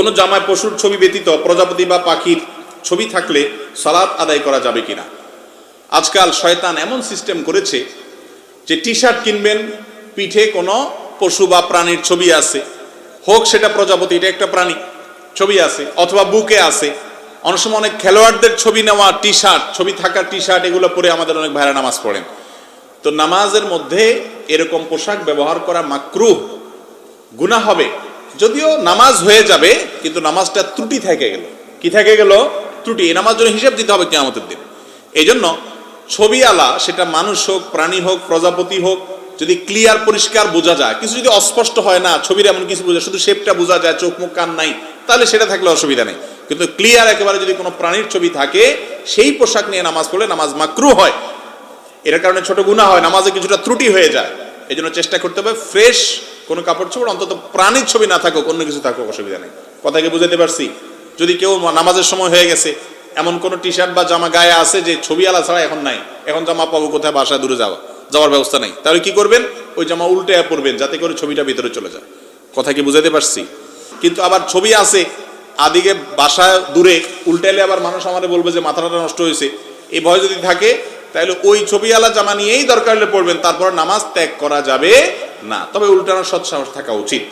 কোনো জামায় পশুর ছবি ব্যতীত প্রজাপতি বা পাখির ছবি থাকলে সালাত আদায় করা যাবে কিনা? আজকাল শয়তান এমন সিস্টেম করেছে যে টি শার্ট কিনবেন, পিঠে কোনো পশু বা প্রাণীর ছবি আছে, হোক সেটা প্রজাপতি, এটা একটা প্রাণী ছবি আছে, অথবা বুকে আছে। অনেক সময় অনেক খেলোয়াড়দের ছবি নেওয়া টি শার্ট ছবি থাকা টি শার্ট এগুলো পরে আমাদের অনেক ভাইরা নামাজ পড়েন। তো নামাজের মধ্যে এরকম পোশাক ব্যবহার করা মাকরুহ গুণা হবে। যদিও নামাজ হয়ে যাবে, কিন্তু নামাজটা ত্রুটি থেকে গেল। কি থেকে গেল? ত্রুটি। এই নামাজ জন্য হিসেব দিতে হবে কেমতের দিন। এই জন্য ছবি আলা, সেটা মানুষ হোক, প্রাণী হোক, প্রজাপতি হোক, যদি ক্লিয়ার পরিষ্কার বোঝা যায়, কিছু যদি অস্পষ্ট হয় না, ছবির এমন কিছু বোঝা শুধু শেপটা বোঝা যায়, চোখ মুখ কান নাই, তাহলে সেটা থাকলে অসুবিধা নেই। কিন্তু ক্লিয়ার একেবারে যদি কোনো প্রাণীর ছবি থাকে, সেই পোশাক নিয়ে নামাজ পড়লে নামাজ মাকরু হয়। এটার কারণে ছোট গুণা হয়, নামাজে কিছুটা ত্রুটি হয়ে যায়। এই জন্য চেষ্টা করতে হবে ফ্রেশ কোনো কাপড় চোপড়, অন্তত প্রাণীর ছবি না থাকুক, অন্য কিছু থাকুক, অসুবিধা নেই। কথাকে বুঝাতে পারছি? যদি কেউ নামাজের সময় হয়ে গেছে, এমন কোনো টি শার্ট বা জামা গায়ে আছে যে ছবি আলা ছাড়া এখন নাই? এখন জামা পাবো কোথায়? বাসায়, দূরে যাওয়া। যাওয়ার ব্যবস্থা নেই। তাহলে কি করবেন? ওই জামা উল্টে পড়বেন যাতে করে ছবিটা ভিতরে চলে যায়। কথা কি বুঝাতে পারছি? কিন্তু আবার ছবি আছে, আদিকে বাসা দূরে, উল্টাইলে আবার মানুষ আমাদের বলবে যে মাথাটা নষ্ট হয়েছে। এই ভয় যদি থাকে, তাহলে ওই ছবিওয়ালা জামা নিয়েই দরকার হলে পড়বেন তারপর নামাজ ত্যাগ করা যাবে না তবে উল্টানোর সৎসাহস থাকা উচিত।